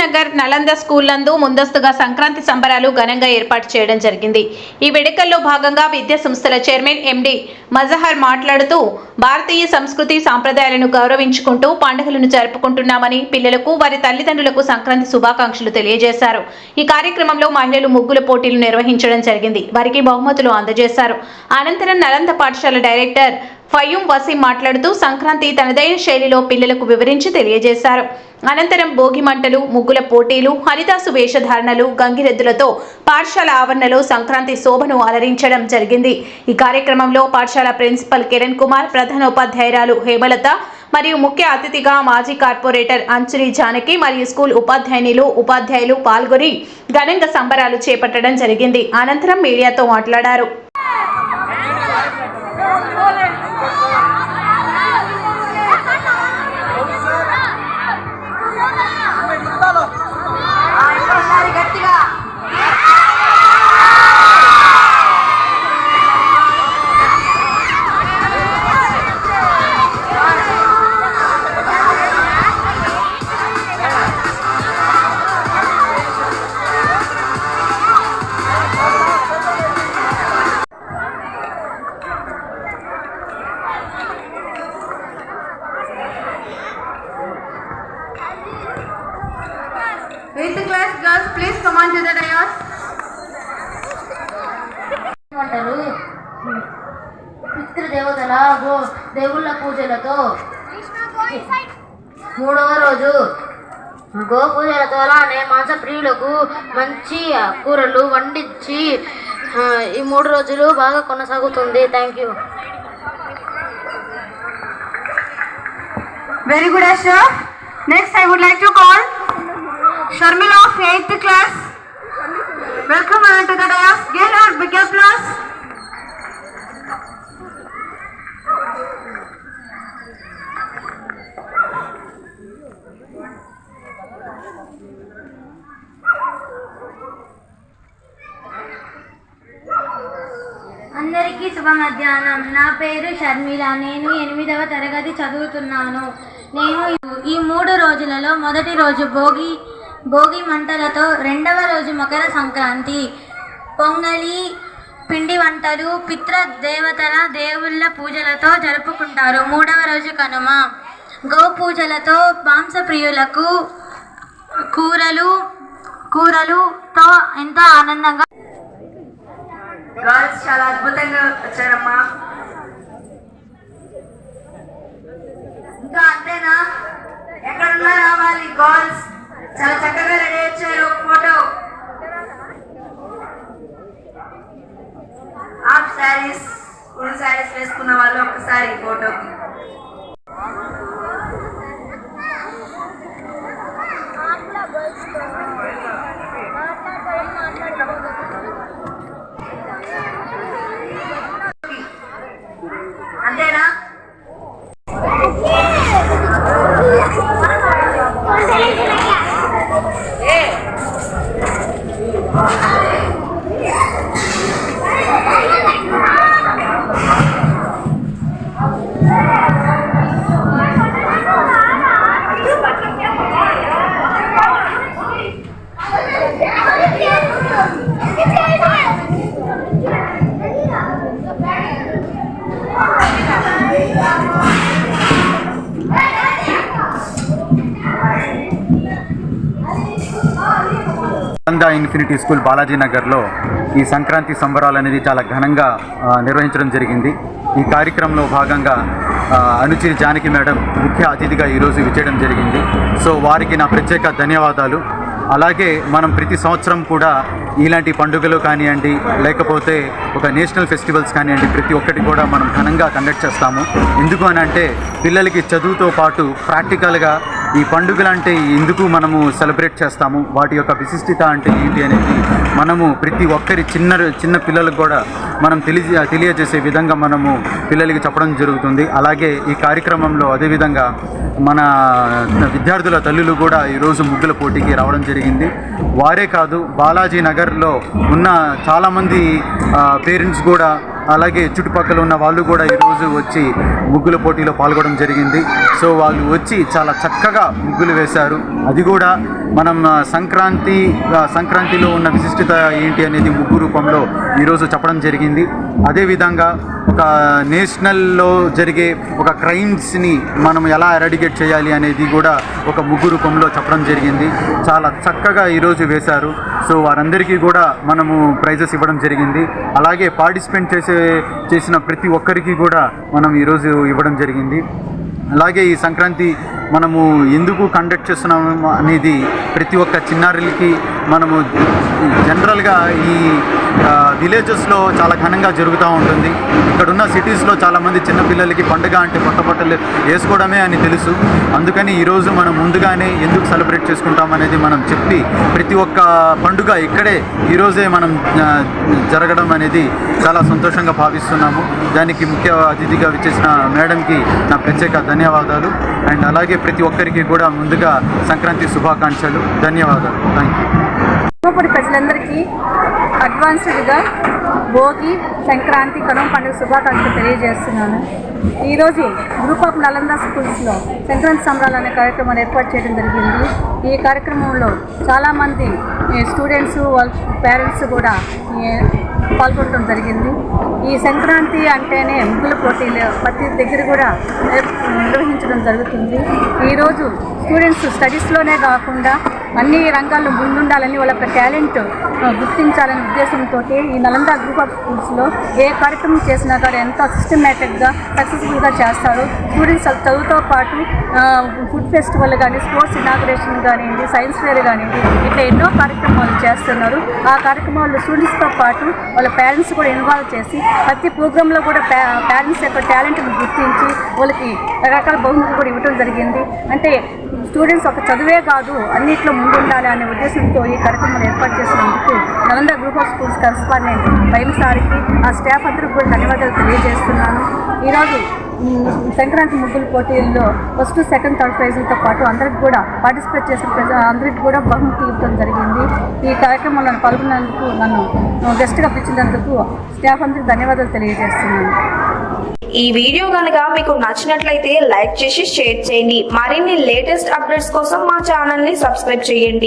Nagar Nalanda school నందు ముందస్తుగా సంక్రాంతి సంబరాలు ఘనంగా ఏర్పాటు చేయడం జరిగింది. ఈ వేడుకల్లో భాగంగా విద్యా సంస్థల చైర్మన్ ఎండి మజహర్ మాట్లాడుతూ భారతీయ సంస్కృతి సాంప్రదాయాలను గౌరవించుకుంటూ పండుగలను జరుపుకుంటున్నామని పిల్లలకు వారి తల్లిదండ్రులకు సంక్రాంతి శుభాకాంక్షలు తెలియజేశారు. ఈ కార్యక్రమంలో మహిళలు ముగ్గుల పోటీలు నిర్వహించడం జరిగింది. వారికి బహుమతులు అందజేశారు. అనంతరం నలంద పాఠశాల డైరెక్టర్ ఫయూం వసీం మాట్లాడుతూ సంక్రాంతి తనదైన శైలిలో పిల్లలకు వివరించి తెలియజేశారు. అనంతరం భోగి మంటలు ముగ్గుల పోటీలు హరిదాసు వేషధారణలు గంగిరెద్దులతో పాఠశాల ఆవరణలో సంక్రాంతి శోభను అలరించడం జరిగింది. ఈ కార్యక్రమంలో పాఠశాల ప్రిన్సిపల్ కిరణ్ కుమార్ ప్రధానోపాధ్యాయురాలు హేమలత మరియు ముఖ్య అతిథిగా మాజీ కార్పొరేటర్ అంచురి జానకి మరియు స్కూల్ ఉపాధ్యాయునిలు ఉపాధ్యాయులు పాల్గొని ఘనంగా సంబరాలు చేపట్టడం జరిగింది. అనంతరం మీడియాతో మాట్లాడారు. Eighth class girls please come and చూద్దా dais ఏమంటారు? పితృదేవతల గో దేవుళ్ళ పూజలతో మూడవ రోజు గోపూజలతో అలానే మాంస ప్రియులకు మంచి కూరలు వండించి ఈ మూడు రోజులు బాగా కొనసాగుతుంది. Thank you very good Ashok next I would like to call Sharmila of eighth class welcome to the dais gear are bigger class అందరికీ శుభ మధ్యాహ్నం నా పేరు షర్మిల. నేను ఎనిమిదవ తరగతి చదువుతున్నాను. నేను ఈ మూడు రోజులలో మొదటి రోజు భోగి భోగి మంటలతో రెండవ రోజు మకర సంక్రాంతి. పొంగలి పిండి వంటలు పిత్ర దేవతల దేవుళ్ళ పూజలతో జరుపుకుంటారు. మూడవ రోజు కనుమ. గో పూజలతో మాంసప్రియులకు కూరలు కూరలుతో ఎంతో ఆనందంగా గర్ల్స్ చాలా అద్భుతంగా వచ్చారమ్మా. ఇంకా అంతేనా? ఎక్కడున్నా రావాలి గర్ల్స్ చాలా చక్కగా రెడీ వచ్చారు photo half saris full saris వేసుకున్న వాళ్ళు ఒక్కసారి ఫోటోకి నందా ఇన్ఫినిటీ స్కూల్ బాలాజీ నగర్లో ఈ సంక్రాంతి సంబరాలు అనేది చాలా ఘనంగా నిర్వహించడం జరిగింది. ఈ కార్యక్రమంలో భాగంగా అనుచిరి జానకి మేడం ముఖ్య అతిథిగా ఈరోజు విచ్చేయడం జరిగింది. సో వారికి నా ప్రత్యేక ధన్యవాదాలు. అలాగే మనం ప్రతి సంవత్సరం కూడా ఇలాంటి పండుగలు కానివ్వండి లేకపోతే ఒక నేషనల్ ఫెస్టివల్స్ కానివ్వండి ప్రతి ఒక్కటి కూడా మనం ఘనంగా కండక్ట్ చేస్తాము. ఎందుకు అని అంటే పిల్లలకి చదువుతో పాటు ప్రాక్టికల్గా ఈ పండుగలు అంటే ఎందుకు మనము సెలబ్రేట్ చేస్తాము? వాటి యొక్క విశిష్టత అంటే ఏంటి అనేది మనము ప్రతి ఒక్కరి చిన్న చిన్న పిల్లలకు కూడా మనం తెలియ తెలియజేసే విధంగా మనము పిల్లలకి చెప్పడం జరుగుతుంది. అలాగే ఈ కార్యక్రమంలో అదేవిధంగా మన విద్యార్థుల తల్లులు కూడా ఈరోజు ముగ్గుల పోటీకి రావడం జరిగింది. వారే కాదు బాలాజీ నగర్లో ఉన్న చాలామంది పేరెంట్స్ కూడా అలాగే చుట్టుపక్కల ఉన్న వాళ్ళు కూడా ఈరోజు వచ్చి ముగ్గుల పోటీలో పాల్గొనడం జరిగింది. సో వాళ్ళు వచ్చి చాలా చక్కగా ముగ్గులు వేశారు. అది కూడా మనం సంక్రాంతి సంక్రాంతిలో ఉన్న విశిష్టత ఏంటి అనేది ముగ్గు రూపంలో ఈరోజు చెప్పడం జరిగింది. అదేవిధంగా ఒక నేషనల్లో జరిగే ఒక క్రైమ్స్ని మనం ఎలా ఎరాడికేట్ చేయాలి అనేది కూడా ఒక ముగ్గు రూపంలో చెప్పడం జరిగింది. చాలా చక్కగా ఈరోజు వేశారు. సో వారందరికీ కూడా మనము ప్రైజెస్ ఇవ్వడం జరిగింది. అలాగే పార్టిసిపేట్ చేసే చేసిన ప్రతి ఒక్కరికి కూడా మనం ఈరోజు ఇవ్వడం జరిగింది. అలాగే ఈ సంక్రాంతి మనము ఎందుకు కండక్ట్ చేస్తున్నాము అనేది ప్రతి ఒక్క చిన్నారులకి మనము జనరల్గా ఈ విలేజెస్లో చాలా ఘనంగా జరుగుతూ ఉంటుంది. ఇక్కడున్న సిటీస్లో చాలామంది చిన్నపిల్లలకి పండుగ అంటే కొత్త బట్టలు వేసుకోవడమే అని తెలుసు. అందుకని ఈరోజు మనం ముందుగానే ఎందుకు సెలబ్రేట్ చేసుకుంటాం అనేది మనం చెప్పి ప్రతి ఒక్క పండుగ ఇక్కడే ఈరోజే మనం జరగడం అనేది చాలా సంతోషంగా భావిస్తున్నాము. దానికి ముఖ్య అతిథిగా విచ్చేసిన మేడంకి నా ప్రత్యేక ధన్యవాదాలు. అండ్ అలాగే ప్రతి ఒక్కరికి కూడా ముందుగా సంక్రాంతి శుభాకాంక్షలు. ధన్యవాదాలు. థ్యాంక్ యూ ధర్మపురి ప్రజలందరికీ అడ్వాన్స్డ్గా భోగి సంక్రాంతి కనుమ పండుగ శుభాకాంక్షలు తెలియజేస్తున్నాను. ఈరోజు గ్రూప్ ఆఫ్ నలంద స్కూల్స్లో సంక్రాంతి సంబరాలు అనే కార్యక్రమాన్ని ఏర్పాటు చేయడం జరిగింది. ఈ కార్యక్రమంలో చాలామంది స్టూడెంట్స్ వాళ్ళ పేరెంట్స్ కూడా పాల్గొనడం జరిగింది. ఈ సంక్రాంతి అంటేనే ముగ్గుల పోటీలు ప్రతి దగ్గర కూడా నిర్వహించడం జరుగుతుంది. ఈరోజు స్టూడెంట్స్ స్టడీస్లోనే కాకుండా అన్ని రంగాల్లో ముందుండాలని వాళ్ళ యొక్క టాలెంట్ గుర్తించాలనే ఉద్దేశంతో ఈ నలంద గ్రూప్ ఆఫ్ స్కూల్స్లో ఏ కార్యక్రమం చేసినా కూడా ఎంతో సిస్టమేటిక్గా సక్సెస్ఫుల్గా చేస్తారు స్టూడెంట్స్ చదువుతో పాటు ఫుడ్ ఫెస్టివల్ కానీ స్పోర్ట్స్ ఇనాగ్రేషన్ కానివ్వండి సైన్స్ ఫేర్ కానివ్వండి ఇట్లా ఎన్నో కార్యక్రమాలు చేస్తున్నారు. ఆ కార్యక్రమాల్లో స్టూడెంట్స్తో పాటు వాళ్ళ పేరెంట్స్ కూడా ఇన్వాల్వ్ చేసి ప్రతి ప్రోగ్రాంలో కూడా పేరెంట్స్ యొక్క టాలెంట్ని గుర్తించి వాళ్ళకి రకరకాల బహుమతులు కూడా ఇవ్వడం జరిగింది. అంటే స్టూడెంట్స్ ఒక చదువే కాదు అన్నిట్లో ముందుండాలి అనే ఉద్దేశంతో ఈ కార్యక్రమం ఏర్పాటు చేసినందుకు Nalanda group of schools correspondent భయం సార్కి ఆ స్టాఫ్ అందరికి కూడా ధన్యవాదాలు తెలియజేస్తున్నాను. ఈరోజు సంక్రాంతి ముగ్గుల పోటీల్లో ఫస్ట్ సెకండ్ థర్డ్ ప్రైజులతో పాటు అందరికి కూడా పార్టిసిపేట్ చేసిన ప్రజ అందరికి కూడా బహుమతి ఇవ్వడం జరిగింది. ఈ కార్యక్రమంలో నన్ను పాల్గొన్నందుకు నన్ను గెస్ట్గా పిలిచినందుకు స్టాఫ్ అందరికి ధన్యవాదాలు తెలియజేస్తున్నాను. ఈ వీడియో కనుక మీకు నచ్చినట్లయితే లైక్ చేసి షేర్ చేయండి. మరిన్ని లేటెస్ట్ అప్డేట్స్ కోసం మా ఛానల్ని సబ్స్క్రైబ్ చేయండి.